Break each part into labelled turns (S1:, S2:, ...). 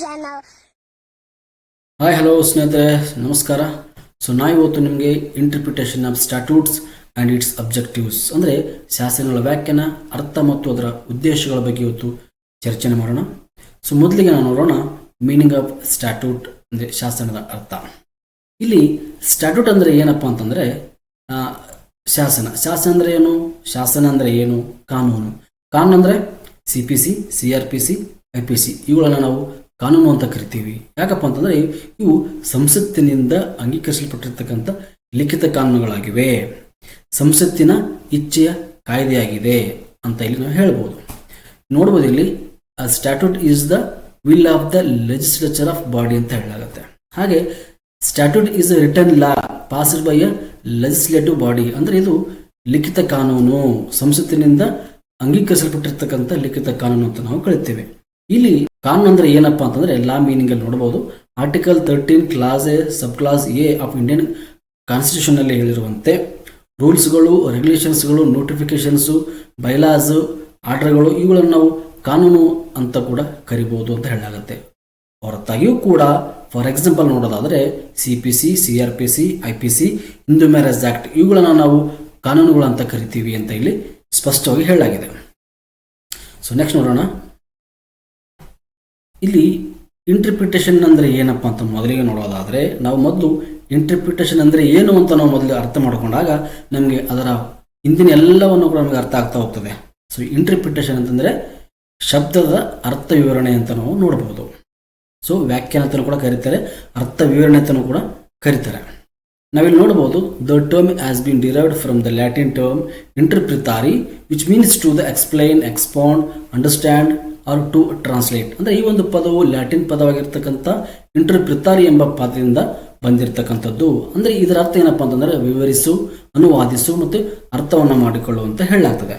S1: channel.
S2: Hi hello ಸ್ನೇಹಿತರೆ. ನಮಸ್ಕಾರ. So ನಾ ಇವತ್ತು ನಿಮಗೆ interpretation of statutes and its objectives ಅಂದರೆ ಶಾಸನಗಳ ವ್ಯಾಖ್ಯಾನ, ಅರ್ಥ ಮತ್ತು ಅದರ ಉದ್ದೇಶಗಳ ಬಗ್ಗೆ ಇವತ್ತು ಚರ್ಚೆ ಮಾಡೋಣ. ಸೊ ಮೊದಲಿಗೆ ನಾವು ನೋಡೋಣ ಮೀನಿಂಗ್ ಆಫ್ ಸ್ಟ್ಯಾಟ್ಯೂಟ್ ಅಂದರೆ ಶಾಸನದ ಅರ್ಥ. ಇಲ್ಲಿ ಸ್ಟ್ಯಾಟ್ಯೂಟ್ ಅಂದರೆ ಏನಪ್ಪ ಅಂತಂದರೆ ಶಾಸನ. ಶಾಸನ ಅಂದರೆ ಏನು? ಶಾಸನ ಅಂದರೆ ಏನು? ಕಾನೂನು. ಕಾನೂನು ಅಂದರೆ C P C C R P C I P C ಇವುಗಳನ್ನು ನಾವು ಕಾನೂನು ಅಂತ ಕರಿತೀವಿ. ಯಾಕಪ್ಪ ಅಂತಂದರೆ ಇವು ಸಂಸತ್ತಿನಿಂದ ಅಂಗೀಕರಿಸಲ್ಪಟ್ಟಿರ್ತಕ್ಕಂಥ ಲಿಖಿತ ಕಾನೂನುಗಳಾಗಿವೆ. ಸಂಸತ್ತಿನ ಇಚ್ಛೆಯ ಕಾಯ್ದೆಯಾಗಿದೆ ಅಂತ ಇಲ್ಲಿ ನಾವು ಹೇಳ್ಬೋದು. ನೋಡ್ಬೋದು ಇಲ್ಲಿ statute is the will of the legislature of body ಅಂತ ಹೇಳಲಾಗುತ್ತೆ. ಹಾಗೆ statute is written law passed by a legislative body ಅಂದರೆ ಇದು ಲಿಖಿತ ಕಾನೂನು, ಸಂಸತ್ತಿನಿಂದ ಅಂಗೀಕರಿಸಲ್ಪಟ್ಟಿರ್ತಕ್ಕಂಥ ಲಿಖಿತ ಕಾನೂನು ಅಂತ ನಾವು ಕಳಿತೇವೆ ಇಲ್ಲಿ ಕಾನೂನು ಅಂದ್ರೆ ಏನಪ್ಪಾ ಅಂತಂದ್ರೆ ಎಲ್ಲಾ ಮೀನಿಂಗ್ ಅಲ್ಲಿ ನೋಡಬಹುದು article thirteen clause A sub clause A of Indian constitution ಅಲ್ಲಿ ಹೇಳಿರುವಂತೆ ರೂಲ್ಸ್ಗಳು ರೆಗ್ಯುಲೇಷನ್ಸ್ಗಳು ನೋಟಿಫಿಕೇಶನ್ಸು ಬೈಲಾಸ್ ಆರ್ಡರ್ಗಳು ಇವುಗಳನ್ನು ನಾವು ಕಾನೂನು ಅಂತ ಕೂಡ ಕರಿಬಹುದು ಅಂತ ಹೇಳಲಾಗುತ್ತೆ. ಹೊರತಾಗಿಯೂ ಕೂಡ ಫಾರ್ ಎಕ್ಸಾಂಪಲ್ ನೋಡೋದಾದರೆ C P C C R P C I P C Hindu marriage act ಇವುಗಳನ್ನು ನಾವು ಕಾನೂನುಗಳು ಅಂತ ಕರಿತೀವಿ ಅಂತ ಇಲ್ಲಿ ಸ್ಪಷ್ಟವಾಗಿ ಹೇಳಲಾಗಿದೆ. ಸೊ ನೆಕ್ಸ್ಟ್ ನೋಡೋಣ. ಇಲ್ಲಿ ಇಂಟರ್ಪ್ರಿಟೇಷನ್ ಅಂದರೆ ಏನಪ್ಪ ಅಂತ ಮೊದಲಿಗೆ ನೋಡೋದಾದರೆ, ನಾವು ಮೊದಲು ಇಂಟರ್ಪ್ರಿಟೇಷನ್ ಅಂದರೆ ಏನು ಅಂತ ನಾವು ಮೊದಲು ಅರ್ಥ ಮಾಡ್ಕೊಂಡಾಗ ನಮಗೆ ಅದರ ಹಿಂದಿನ ಎಲ್ಲವನ್ನು ಕೂಡ ನಮಗೆ ಅರ್ಥ ಆಗ್ತಾ ಹೋಗ್ತದೆ. ಸೊ ಇಂಟರ್ಪ್ರಿಟೇಷನ್ ಅಂತಂದರೆ ಶಬ್ದದ ಅರ್ಥ ವಿವರಣೆ ಅಂತ ನಾವು ನೋಡಬಹುದು ಸೊ ವ್ಯಾಖ್ಯಾನ ಅಂತಲೂ ಕೂಡ ಕರೀತಾರೆ, ಅರ್ಥ ವಿವರಣೆ ಅಂತಲೂ ಕೂಡ ಕರೀತಾರೆ. ನಾವಿಲ್ಲಿ ನೋಡಬಹುದು the term has been derived from the Latin term interpretari which means to the explain expand understand or to translate ಅಂದರೆ ಈ ಒಂದು ಪದವು ಲ್ಯಾಟಿನ್ ಪದವಾಗಿರ್ತಕ್ಕಂಥ ಇಂಟರ್ಪ್ರಿತಾರಿ ಎಂಬ ಪದದಿಂದ ಬಂದಿರತಕ್ಕಂಥದ್ದು. ಅಂದರೆ ಇದರ ಅರ್ಥ ಏನಪ್ಪ ಅಂತಂದರೆ ವಿವರಿಸು, ಅನುವಾದಿಸು ಮತ್ತು ಅರ್ಥವನ್ನು ಮಾಡಿಕೊಳ್ಳು ಅಂತ ಹೇಳಲಾಗ್ತದೆ.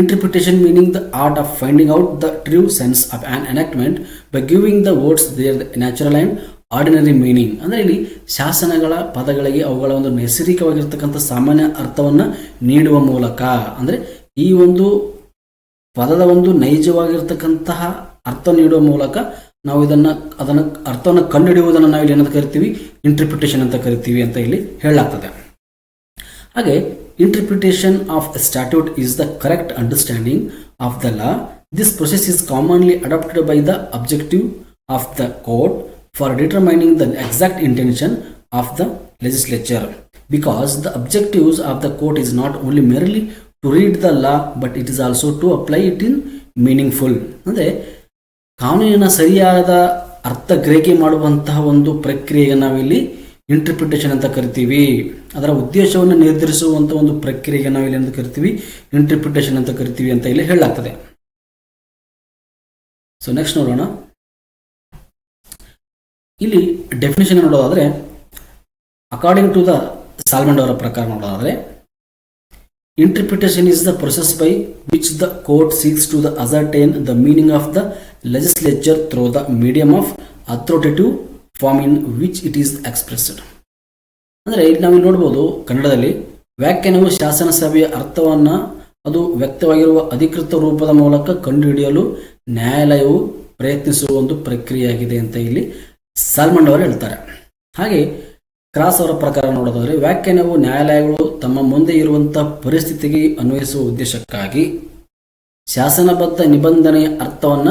S2: Interpretation meaning the art of finding out the true sense of an enactment by giving the words their natural and ordinary meaning ಅಂದರೆ ಇಲ್ಲಿ ಶಾಸನಗಳ ಪದಗಳಿಗೆ ಅವುಗಳ ಒಂದು ನೈಸರ್ಗಿಕವಾಗಿರ್ತಕ್ಕಂಥ ಸಾಮಾನ್ಯ ಅರ್ಥವನ್ನು ನೀಡುವ ಮೂಲಕ. ಅಂದರೆ ಈ ಒಂದು ಪದದ ಒಂದು ನೈಜವಾಗಿರ್ತಕ್ಕಂತಹ ಅರ್ಥ ನೀಡುವ ಮೂಲಕ ನಾವು ಇದನ್ನು, ಅದನ್ನು ಅರ್ಥವನ್ನು ಕಂಡುಹಿಡಿಯುವುದನ್ನು ನಾವು ಇಲ್ಲಿ ಏನಂತ ಕರಿತೀವಿ? ಇಂಟರ್ಪ್ರಿಟೇಷನ್ ಅಂತ ಕರಿತೀವಿ ಅಂತ ಇಲ್ಲಿ ಹೇಳಲಾಗ್ತದೆ. ಹಾಗೆ interpretation of statute is the correct understanding of the law this process is commonly adapted by the objective of the court for determining the exact intention of the legislature because the objectives of the court is not only merely to read the law but it is also to apply it in meaningful ಅಂದರೆ ಕಾನೂನಿನ ಸರಿಯಾದ ಅರ್ಥ ಗ್ರಹಿಕೆ ಮಾಡುವಂತಹ ಒಂದು ಪ್ರಕ್ರಿಯೆಗೆ ನಾವಿಲ್ಲಿ interpretation ಅಂತ ಕರಿತೀವಿ. ಅದರ ಉದ್ದೇಶವನ್ನು ನಿರ್ಧರಿಸುವಂಥ ಒಂದು ಪ್ರಕ್ರಿಯೆಗೆ ನಾವಿಲ್ಲಿ ಅಂತ ಕರಿತೀವಿ. ಇಂಟರ್ಪ್ರಿಟೇಷನ್ ಅಂತ ಕರಿತೀವಿ ಅಂತ ಇಲ್ಲಿ ಹೇಳಲಾಗ್ತದೆ. ಸೊ ನೆಕ್ಸ್ಟ್ ನೋಡೋಣ. ಇಲ್ಲಿ ಡೆಫಿನೇಷನ್ ನೋಡೋದಾದರೆ ಅಕಾರ್ಡಿಂಗ್ ಟು ದ ಸಾಲ್ಮಂಡ್ ಅವರ ಪ್ರಕಾರ ನೋಡೋದಾದರೆ Interpretation is the process by which the court seeks to ascertain the meaning of the legislature through the medium of authoritative form in which it is expressed. ಅಂದರೆ ಇಲ್ಲಿ ನಾವು ನೋಡ್ಬೋದು ಕನ್ನಡದಲ್ಲಿ ವ್ಯಾಖ್ಯಾನವು ಶಾಸನ ಸಭೆಯ ಅರ್ಥವನ್ನು ಅದು ವ್ಯಕ್ತವಾಗಿರುವ ಅಧಿಕೃತ ರೂಪದ ಮೂಲಕ ಕಂಡುಹಿಡಿಯಲು ನ್ಯಾಯಾಲಯವು ಪ್ರಯತ್ನಿಸುವ ಒಂದು ಪ್ರಕ್ರಿಯೆಯಾಗಿದೆ ಅಂತ ಇಲ್ಲಿ ಸಾಲ್ಮಂಡ್ ಅವರು ಹೇಳ್ತಾರೆ ಹಾಗೆ ಕ್ರಾಸ್ ಅವರ ಪ್ರಕಾರ ನೋಡೋದಾದ್ರೆ, ವ್ಯಾಖ್ಯಾನವು ನ್ಯಾಯಾಲಯಗಳು ತಮ್ಮ ಮುಂದೆ ಇರುವಂತಹ ಪರಿಸ್ಥಿತಿಗೆ ಅನ್ವಯಿಸುವ ಉದ್ದೇಶಕ್ಕಾಗಿ ಶಾಸನಬದ್ಧ ನಿಬಂಧನೆಯ ಅರ್ಥವನ್ನ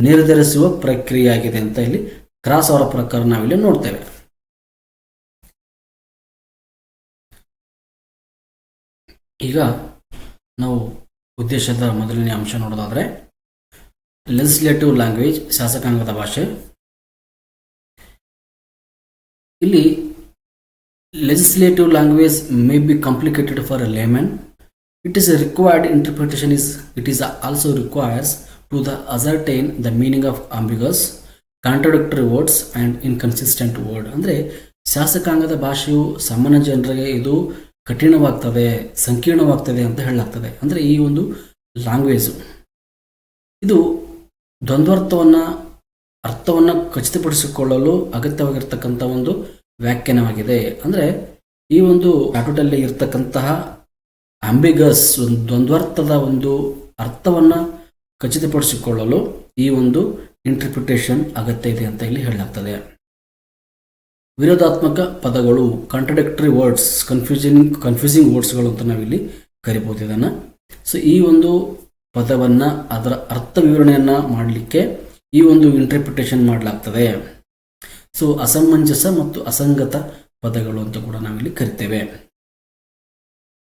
S2: ನಿರ್ಧರಿಸುವ ಪ್ರಕ್ರಿಯೆಯಾಗಿದೆ ಅಂತ ಇಲ್ಲಿ ಕ್ರಾಸ್ ಅವರ ಪ್ರಕಾರ ನಾವಿಲ್ಲಿ ನೋಡ್ತೇವೆ. ಈಗ ನಾವು ಉದ್ದೇಶದ ಮೊದಲನೇ ಅಂಶ ನೋಡೋದಾದರೆ ಲೆಜಿಸ್ಲೇಟಿವ್ ಲ್ಯಾಂಗ್ವೇಜ್ ಶಾಸಕಾಂಗದ ಭಾಷೆ. ಇಲ್ಲಿ legislative language may be complicated for a layman it is a required interpretation is it is also requires to the ascertain the meaning of ambiguous contradictory words and inconsistent word ಅಂದರೆ ಶಾಸಕಾಂಗದ ಭಾಷೆಯು ಸಾಮಾನ್ಯ ಜನರಿಗೆ ಇದು ಕಠಿಣವಾಗ್ತದೆ ಸಂಕೀರ್ಣವಾಗ್ತದೆ ಅಂತ ಹೇಳಲಾಗ್ತದೆ ಅಂದರೆ ಈ ಒಂದು ಲ್ಯಾಂಗ್ವೇಜು ಇದು ದ್ವಂದ್ವರ್ಥವನ್ನು ಅರ್ಥವನ್ನು ಖಚಿತಪಡಿಸಿಕೊಳ್ಳಲು ಅಗತ್ಯವಾಗಿರ್ತಕ್ಕಂಥ ಒಂದು ವ್ಯಾಖ್ಯಾನವಾಗಿದೆ. ಅಂದರೆ ಈ ಒಂದು ಆಟೋಟಲ್ಲಿ ಇರ್ತಕ್ಕಂತಹ ಅಂಬಿಗಸ್ ಒಂದು ದ್ವಂದ್ವರ್ಥದ ಒಂದು ಅರ್ಥವನ್ನು ಖಚಿತಪಡಿಸಿಕೊಳ್ಳಲು ಈ ಒಂದು ಇಂಟರ್ಪ್ರಿಟೇಷನ್ ಅಗತ್ಯ ಇದೆ ಅಂತ ಇಲ್ಲಿ ಹೇಳಲಾಗ್ತದೆ. ವಿರೋಧಾತ್ಮಕ ಪದಗಳು ಕಾಂಟ್ರಡಿಕ್ಟರಿ ವರ್ಡ್ಸ್ ಕನ್ಫ್ಯೂಸಿಂಗ್ ಕನ್ಫ್ಯೂಸಿಂಗ್ ವರ್ಡ್ಸ್ಗಳು ಅಂತ ನಾವಿಲ್ಲಿ ಕರಿಬೋದು ಇದನ್ನು. ಸೊ ಈ ಒಂದು ಪದವನ್ನು ಅದರ ಅರ್ಥ ವಿವರಣೆಯನ್ನು ಮಾಡಲಿಕ್ಕೆ ಈ ಒಂದು ಇಂಟರ್ಪ್ರಿಟೇಷನ್ ಮಾಡಲಾಗ್ತದೆ. ಸೊ ಅಸಮಂಜಸ ಮತ್ತು ಅಸಂಗತ ಪದಗಳು ಅಂತ ಕೂಡ ನಾವಿಲ್ಲಿ ಕರಿತೇವೆ.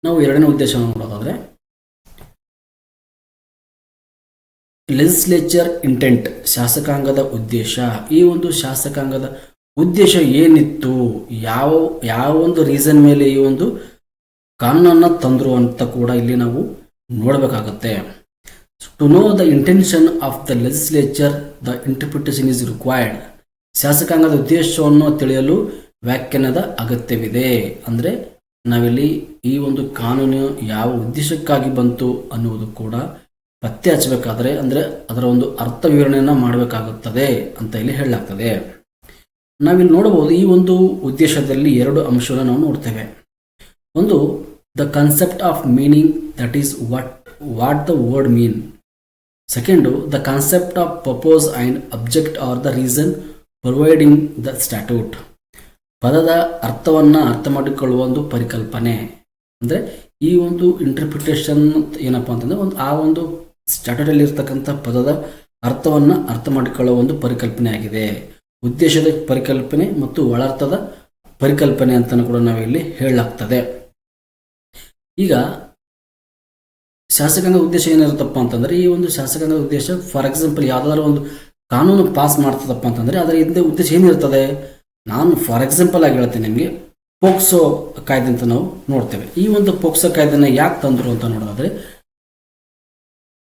S2: ನಾವು ಎರಡನೇ ಉದ್ದೇಶವನ್ನು ನೋಡೋದಾದ್ರೆ ಲೆಜಿಸ್ಲೇಚರ್ ಇಂಟೆಂಟ್ ಶಾಸಕಾಂಗದ ಉದ್ದೇಶ. ಈ ಒಂದು ಶಾಸಕಾಂಗದ ಉದ್ದೇಶ ಏನಿತ್ತು? ಯಾವ ಯಾವ ಒಂದು ರೀಸನ್ ಮೇಲೆ ಈ ಒಂದು ಕಾನೂನನ್ನು ತಂದರು ಅಂತ ಕೂಡ ಇಲ್ಲಿ ನಾವು ನೋಡಬೇಕಾಗುತ್ತೆ. To know the intention of the legislature the interpretation is required ಶಾಸಕಾಂಗದ ಉದ್ದೇಶವನ್ನು ತಿಳಿಯಲು ವ್ಯಾಖ್ಯಾನದ ಅಗತ್ಯವಿದೆ. ಅಂದರೆ ನಾವಿಲ್ಲಿ ಈ ಒಂದು ಕಾನೂನು ಯಾವ ಉದ್ದೇಶಕ್ಕಾಗಿ ಬಂತು ಅನ್ನುವುದು ಕೂಡ ಪತ್ತೆ ಹಚ್ಚಬೇಕಾದ್ರೆ, ಅಂದರೆ ಅದರ ಒಂದು ಅರ್ಥ ವಿವರಣೆಯನ್ನು ಮಾಡಬೇಕಾಗುತ್ತದೆ ಅಂತ ಇಲ್ಲಿ ಹೇಳಲಾಗ್ತದೆ. ನಾವಿಲ್ಲಿ ನೋಡಬಹುದು ಈ ಒಂದು ಉದ್ದೇಶದಲ್ಲಿ ಎರಡು ಅಂಶಗಳನ್ನು ನಾವು ನೋಡ್ತೇವೆ. ಒಂದು the concept of meaning that is what what the word mean second the concept of purpose and object or the reason providing the statute ಪದದ ಅರ್ಥವನ್ನು ಅರ್ಥ ಮಾಡಿಕೊಳ್ಳುವ ಒಂದು ಪರಿಕಲ್ಪನೆ. ಅಂದರೆ ಈ ಒಂದು ಇಂಟರ್ಪ್ರಿಟೇಷನ್ ಏನಪ್ಪ ಅಂತಂದರೆ ಒಂದು, ಆ ಒಂದು ಸ್ಟ್ಯಾಟ್ಯೂಟಲ್ಲಿ ಇರ್ತಕ್ಕಂಥ ಪದದ ಅರ್ಥವನ್ನು ಅರ್ಥ ಮಾಡಿಕೊಳ್ಳುವ ಒಂದು ಪರಿಕಲ್ಪನೆ ಆಗಿದೆ. ಉದ್ದೇಶದ ಪರಿಕಲ್ಪನೆ ಮತ್ತು ಒಳರ್ಥದ ಪರಿಕಲ್ಪನೆ ಅಂತಲೂ ಕೂಡ ನಾವಿಲ್ಲಿ ಹೇಳಲಾಗ್ತದೆ. ಈಗ ಶಾಸಕಾಂಗ ಉದ್ದೇಶ ಏನಿರುತ್ತಪ್ಪ ಅಂತಂದರೆ ಈ ಒಂದು ಶಾಸಕಾಂಗ ಉದ್ದೇಶ ಫಾರ್ ಎಕ್ಸಾಂಪಲ್ ಯಾವುದಾದ್ರು ಒಂದು ಕಾನೂನು ಪಾಸ್ ಮಾಡ್ತದಪ್ಪ ಅಂತಂದರೆ ಅದರ ಹಿಂದೆ ಉದ್ದೇಶ ಏನಿರ್ತದೆ? ನಾನು ಫಾರ್ ಎಕ್ಸಾಂಪಲ್ ಆಗಿ ಹೇಳ್ತೀನಿ ನಿಮಗೆ, ಪೋಕ್ಸೋ ಕಾಯ್ದೆ ಅಂತ ನಾವು ನೋಡ್ತೇವೆ. ಈ ಒಂದು ಪೋಕ್ಸೋ ಕಾಯ್ದೆನ ಯಾಕೆ ತಂದರು ಅಂತ ನೋಡೋದಾದ್ರೆ,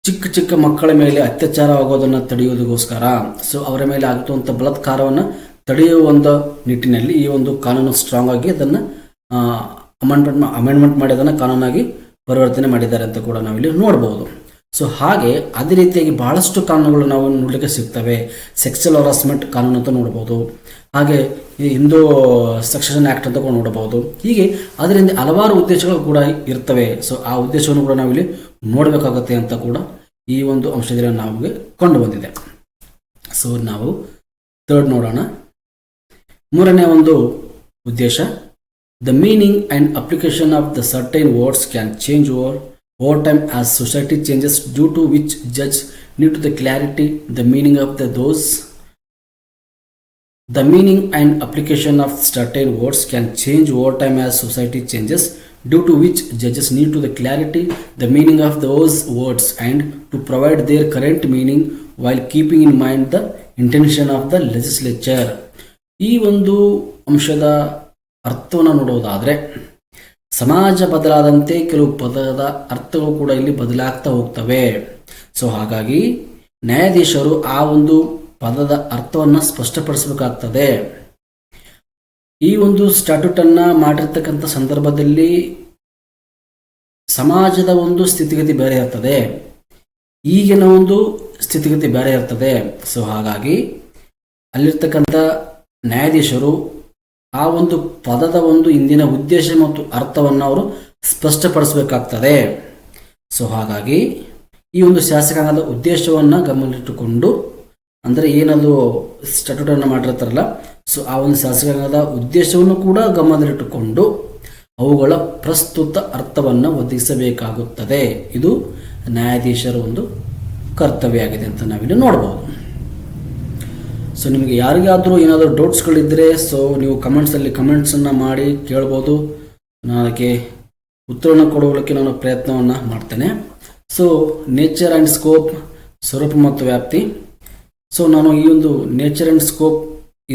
S2: ಚಿಕ್ಕ ಚಿಕ್ಕ ಮಕ್ಕಳ ಮೇಲೆ ಅತ್ಯಾಚಾರ ಆಗೋದನ್ನು ತಡೆಯೋದಕ್ಕೋಸ್ಕರ ಸೊ ಅವರ ಮೇಲೆ ಆಗುವಂಥ ಬಲಾತ್ಕಾರವನ್ನು ತಡೆಯುವ ಒಂದು ನಿಟ್ಟಿನಲ್ಲಿ ಈ ಒಂದು ಕಾನೂನು ಸ್ಟ್ರಾಂಗ್ ಆಗಿ ಅದನ್ನು ಅಮೆಂಡ್ಮೆಂಟ್ ಅಮೆಂಡ್ಮೆಂಟ್ ಮಾಡಿ ಅದನ್ನು ಕಾನೂನಾಗಿ ಪರಿವರ್ತನೆ ಮಾಡಿದ್ದಾರೆ ಅಂತ ಕೂಡ ನಾವಿಲ್ಲಿ ನೋಡ್ಬೋದು. ಸೊ ಹಾಗೆ ಅದೇ ರೀತಿಯಾಗಿ ಬಹಳಷ್ಟು ಕಾನೂನುಗಳು ನಾವು ನೋಡಲಿಕ್ಕೆ ಸಿಗ್ತವೆ. ಸೆಕ್ಸುವಲ್ ಹರಾಸ್ಮೆಂಟ್ ಕಾನೂನು ಅಂತ ನೋಡ್ಬೋದು. ಹಾಗೆ ಹಿಂದೂ ಸೆಕ್ಷನ್ ಆ್ಯಕ್ಟ್ ಅಂತ ಕೂಡ ನೋಡಬಹುದು ಹೀಗೆ ಅದರಿಂದ ಹಲವಾರು ಉದ್ದೇಶಗಳು ಕೂಡ ಇರ್ತವೆ. ಸೊ ಆ ಉದ್ದೇಶವನ್ನು ಕೂಡ ನಾವಿಲ್ಲಿ ನೋಡಬೇಕಾಗುತ್ತೆ ಅಂತ ಕೂಡ ಈ ಒಂದು ಅಂಶದಲ್ಲಿ ನಮಗೆ ಕಂಡು ಬಂದಿದೆ. ಸೊ ನಾವು ಥರ್ಡ್ ನೋಡೋಣ. ಮೂರನೇ ಒಂದು ಉದ್ದೇಶ the meaning and application of the certain words can change over over time as society changes due to which judge need to the clarity the meaning of the those The meaning and application of certain words can change over time as society changes, due to which judges need to the clarity the meaning of those words and to provide their current meaning while keeping in mind the intention of the legislature. ಈ ಒಂದು ಅಂಶದ ಅರ್ಥವನ್ನು ನೋಡೋದಾದರೆ ಸಮಾಜ ಬದಲಾದಂತೆ ಕೆಲವು ಪದದ ಅರ್ಥಗಳು ಕೂಡ ಇಲ್ಲಿ ಬದಲಾಗ್ತಾ ಹೋಗ್ತವೆ. ಸೊ ಹಾಗಾಗಿ ನ್ಯಾಯಾಧೀಶರು ಆ ಒಂದು ಪದದ ಅರ್ಥವನ್ನು ಸ್ಪಷ್ಟಪಡಿಸಬೇಕಾಗ್ತದೆ. ಈ ಒಂದು ಸ್ಟ್ಯಾಟ್ಯೂಟನ್ನು ಮಾಡಿರ್ತಕ್ಕಂಥ ಸಂದರ್ಭದಲ್ಲಿ ಸಮಾಜದ ಒಂದು ಸ್ಥಿತಿಗತಿ ಬೇರೆ ಇರ್ತದೆ. ಈಗಿನ ಒಂದು ಸ್ಥಿತಿಗತಿ ಬೇರೆ ಇರ್ತದೆ. ಸೊ ಹಾಗಾಗಿ ಅಲ್ಲಿರ್ತಕ್ಕಂಥ ನ್ಯಾಯಾಧೀಶರು ಆ ಒಂದು ಪದದ ಒಂದು ಇಂದಿನ ಉದ್ದೇಶ ಮತ್ತು ಅರ್ಥವನ್ನು ಅವರು ಸ್ಪಷ್ಟಪಡಿಸಬೇಕಾಗ್ತದೆ. ಸೊ ಹಾಗಾಗಿ ಈ ಒಂದು ಶಾಸಕಾಂಗದ ಉದ್ದೇಶವನ್ನು ಗಮನದಲ್ಲಿಟ್ಟುಕೊಂಡು, ಅಂದರೆ ಏನದು ಸ್ಟಟ್ಯೂಟನ್ನು ಮಾಡಿರ್ತಾರಲ್ಲ ಸೊ ಆ ಒಂದು ಶಾಸಕಾಂಗದ ಉದ್ದೇಶವನ್ನು ಕೂಡ ಗಮನದಲ್ಲಿಟ್ಟುಕೊಂಡು ಅವುಗಳ ಪ್ರಸ್ತುತ ಅರ್ಥವನ್ನು ಒದಗಿಸಬೇಕಾಗುತ್ತದೆ. ಇದು ನ್ಯಾಯಾಧೀಶರ ಒಂದು ಕರ್ತವ್ಯ ಆಗಿದೆ ಅಂತ ನಾವಿಲ್ಲಿ ನೋಡ್ಬೋದು. ಸೊ ನಿಮಗೆ ಯಾರಿಗಾದರೂ ಏನಾದರೂ ಡೌಟ್ಸ್ಗಳಿದ್ದರೆ ಸೊ ನೀವು ಕಮೆಂಟ್ಸಲ್ಲಿ ಕಮೆಂಟ್ಸನ್ನು ಮಾಡಿ ಕೇಳ್ಬೋದು. ನಾನು ಅದಕ್ಕೆ ಉತ್ತರವನ್ನು ಕೊಡುವುದಕ್ಕೆ ನಾನು ಪ್ರಯತ್ನವನ್ನು ಮಾಡ್ತೇನೆ. ಸೊ ನೇಚರ್ ಆ್ಯಂಡ್ ಸ್ಕೋಪ್ ಸ್ವರೂಪ ಮತ್ತು ವ್ಯಾಪ್ತಿ. ಸೊ ನಾನು ಈ ಒಂದು ನೇಚರ್ ಆ್ಯಂಡ್ ಸ್ಕೋಪ್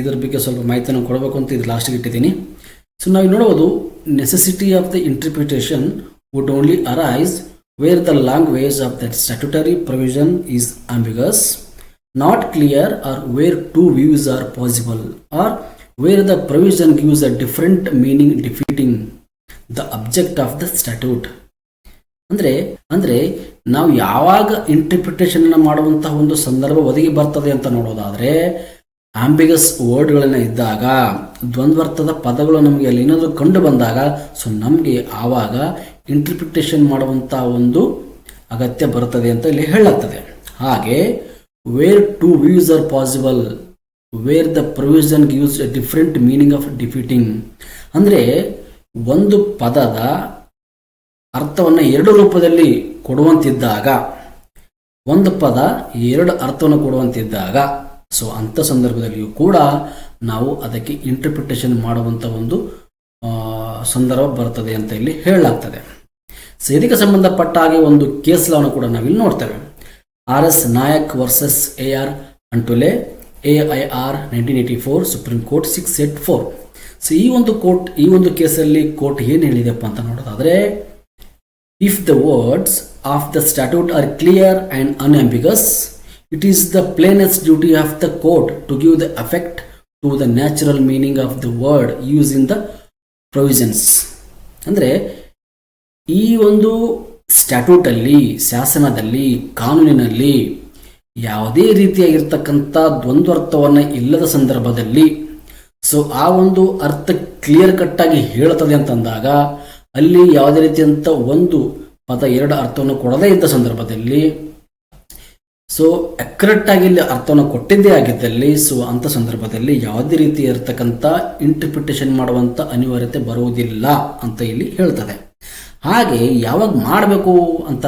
S2: ಇದರ ಬಗ್ಗೆ ಸ್ವಲ್ಪ ಮಾಹಿತಿಯನ್ನು ಕೊಡಬೇಕು ಅಂತ ಇದು ಲಾಸ್ಟಿಗೆ ಇಟ್ಟಿದ್ದೀನಿ. ಸೊ ನಾವು ನೋಡುವುದು necessity of the interpretation would only arise where the language of that statutory provision is ambiguous not clear or where two views are possible or where the provision gives a different meaning defeating the object of the statute ಅಂದರೆ ಅಂದರೆ ನಾವು ಯಾವಾಗ interpretation ಮಾಡುವಂತಹ ಒಂದು ಸಂದರ್ಭ ಒದಗಿ ಬರ್ತದೆ ಅಂತ ನೋಡೋದಾದರೆ ಆಂಬಿಗಸ್ ವರ್ಡ್ಗಳನ್ನ ಇದ್ದಾಗ, ದ್ವಂದ್ವರ್ಥದ ಪದಗಳು ನಮಗೆ ಅಲ್ಲಿ ಏನಾದರೂ ಕಂಡು ಬಂದಾಗ ಸೊ ನಮಗೆ ಆವಾಗ ಇಂಟರ್ಪ್ರಿಟೇಷನ್ ಮಾಡುವಂಥ ಒಂದು ಅಗತ್ಯ ಬರುತ್ತದೆ ಅಂತ ಇಲ್ಲಿ ಹೇಳುತ್ತದೆ ಹಾಗೆ where two views are possible where the provision gives a different meaning of defeating ಅಂದರೆ ಒಂದು ಪದದ ಅರ್ಥವನ್ನು ಎರಡು ರೂಪದಲ್ಲಿ ಕೊಡುವಂತಿದ್ದಾಗ, ಒಂದು ಪದ ಎರಡು ಅರ್ಥವನ್ನು ಕೊಡುವಂತಿದ್ದಾಗ ಸೊ ಅಂಥ ಸಂದರ್ಭದಲ್ಲಿಯೂ ಕೂಡ ನಾವು ಅದಕ್ಕೆ ಇಂಟರ್ಪ್ರಿಟೇಷನ್ ಮಾಡುವಂಥ ಒಂದು ಸಂದರ್ಭ ಬರ್ತದೆ ಅಂತ ಇಲ್ಲಿ ಹೇಳಲಾಗ್ತದೆ. ಸೊ ಇದಕ್ಕೆ ಸಂಬಂಧಪಟ್ಟ ಹಾಗೆ ಒಂದು ಕೇಸ್ ಲಾವನ್ನು ಕೂಡ ನಾವಿಲ್ಲಿ ನೋಡ್ತೇವೆ. R S Nayak versus A R Antulay A I R nineteen eighty four supreme court six eight four so ಈ ಒಂದು ಕೋರ್ಟ್ ಈ ಒಂದು ಕೇಸಲ್ಲಿ ಕೋರ್ಟ್ ಏನು ಹೇಳಿದೆಪ್ಪ ಅಂತ ನೋಡೋದಾದರೆ if the words of the statute are clear and unambiguous, it is the plainest duty of the court to give the effect to the natural meaning of the word use in the provisions ಅಂದರೆ ಈ ಒಂದು ಸ್ಟ್ಯಾಟ್ಯೂಟಲ್ಲಿ, ಶಾಸನದಲ್ಲಿ, ಕಾನೂನಿನಲ್ಲಿ ಯಾವುದೇ ರೀತಿಯಾಗಿರ್ತಕ್ಕಂಥ ದ್ವಂದ್ವರ್ಥವನ್ನು ಇಲ್ಲದ ಸಂದರ್ಭದಲ್ಲಿ, ಸೊ ಆ ಒಂದು ಅರ್ಥ ಕ್ಲಿಯರ್ ಕಟ್ಟಾಗಿ ಹೇಳುತ್ತದೆ ಅಂತಂದಾಗ, ಅಲ್ಲಿ ಯಾವುದೇ ರೀತಿಯಂಥ ಒಂದು ಪದ, ಎರಡು ಅರ್ಥವನ್ನು ಕೊಡದೇ ಇದ್ದ ಸಂದರ್ಭದಲ್ಲಿ, ಸೊ ಆಗಿ ಇಲ್ಲಿ ಅರ್ಥವನ್ನು ಕೊಟ್ಟಿದ್ದೇ ಆಗಿದ್ದಲ್ಲಿ, ಸೊ ಅಂಥ ಸಂದರ್ಭದಲ್ಲಿ ಯಾವುದೇ ರೀತಿ ಇರತಕ್ಕಂಥ ಇಂಟರ್ಪ್ರಿಟೇಷನ್ ಮಾಡುವಂಥ ಅನಿವಾರ್ಯತೆ ಬರುವುದಿಲ್ಲ ಅಂತ ಇಲ್ಲಿ ಹೇಳ್ತದೆ. ಹಾಗೆ ಯಾವಾಗ ಮಾಡಬೇಕು ಅಂತ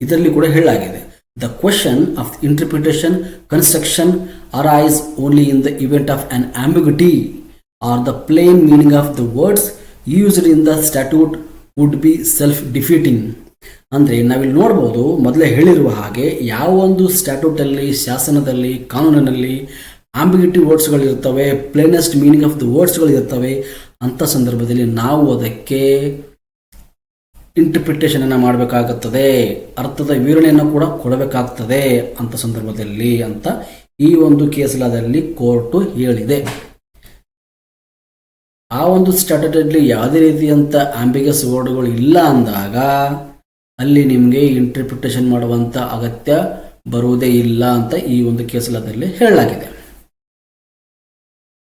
S2: ಇದರಲ್ಲಿ ಕೂಡ ಹೇಳಲಾಗಿದೆ. The question of interpretation construction arise only in the event of an ambiguity or the plain meaning of the words used in the statute would be self defeating ಅಂದರೆ ನಾವಿಲ್ಲಿ ನೋಡ್ಬೋದು, ಮೊದಲೇ ಹೇಳಿರುವ ಹಾಗೆ ಯಾವ ಒಂದು ಸ್ಟ್ಯಾಟ್ಯೂಟಲ್ಲಿ ಶಾಸನದಲ್ಲಿ, ಕಾನೂನಿನಲ್ಲಿ ಆಂಬಿಗಿಟಿ ವರ್ಡ್ಸ್ಗಳಿರ್ತವೆ ಪ್ಲೇನೆಸ್ಟ್ ಮೀನಿಂಗ್ ಆಫ್ ದ ವರ್ಡ್ಸ್ಗಳಿರ್ತವೆ ಅಂಥ ಸಂದರ್ಭದಲ್ಲಿ ನಾವು ಅದಕ್ಕೆ ಇಂಟರ್ಪ್ರಿಟೇಷನ್ ಅನ್ನು ಮಾಡಬೇಕಾಗುತ್ತದೆ. ಅರ್ಥದ ವಿವರಣೆಯನ್ನು ಕೂಡ ಕೊಡಬೇಕಾಗ್ತದೆ ಅಂತ ಸಂದರ್ಭದಲ್ಲಿ ಅಂತ ಈ ಒಂದು ಕೇಸಲದಲ್ಲಿ ಕೋರ್ಟು ಹೇಳಿದೆ. ಆ ಒಂದು ಸ್ಟ್ಯಾಟಲ್ಲಿ ಯಾವುದೇ ರೀತಿಯಂಥ ಆಂಬಿಗಸ್ ವರ್ಡ್ಗಳು ಇಲ್ಲ ಅಂದಾಗ ಅಲ್ಲಿ ನಿಮಗೆ ಇಂಟರ್ಪ್ರಿಟೇಷನ್ ಮಾಡುವಂಥ ಅಗತ್ಯ ಬರುವುದೇ ಇಲ್ಲ ಅಂತ ಈ ಒಂದು ಕೇಸಲದಲ್ಲಿ ಹೇಳಲಾಗಿದೆ.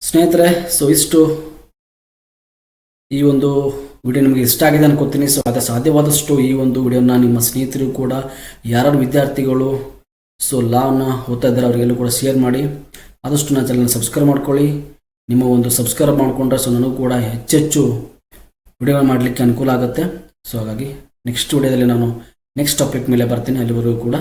S2: ಸ್ನೇಹಿತರೆ ಸೊ ಇಷ್ಟು ಈ ಒಂದು ವಿಡಿಯೋ ನಿಮಗೆ ಇಷ್ಟ ಆಗಿದೆ ಅನ್ಕೋತೀನಿ. ಸೊ ಅದೇ ಸಾಧ್ಯವಾದಷ್ಟು ಈ ಒಂದು ವಿಡಿಯೋನ ನಿಮ್ಮ ಸ್ನೇಹಿತರು ಕೂಡ ಯಾರು ವಿದ್ಯಾರ್ಥಿಗಳು ಸೊ ಲಾವನ್ನ ಓದ್ತಾ ಇದ್ದಾರೆ ಅವರಿಗೆಲ್ಲೂ ಕೂಡ ಶೇರ್ ಮಾಡಿ. ಆದಷ್ಟು ನನ್ನ ಚಾನಲ್ನ ಸಬ್ಸ್ಕ್ರೈಬ್ ಮಾಡ್ಕೊಳ್ಳಿ. ನಿಮ್ಮ ಒಂದು ಸಬ್ಸ್ಕ್ರೈಬ್ ಮಾಡಿಕೊಂಡ್ರೆ ಸೊ ನನಗೂ ಕೂಡ ಹೆಚ್ಚೆಚ್ಚು ವಿಡಿಯೋಗಳು ಮಾಡಲಿಕ್ಕೆ ಅನುಕೂಲ ಆಗುತ್ತೆ. ಸೊ ಹಾಗಾಗಿ ನೆಕ್ಸ್ಟ್ ವಿಡಿಯೋದಲ್ಲಿ ನಾನು ನೆಕ್ಸ್ಟ್ ಟಾಪಿಕ್ ಮೇಲೆ ಬರ್ತೀನಿ. ಅಲ್ಲಿವರೆಗೂ ಕೂಡ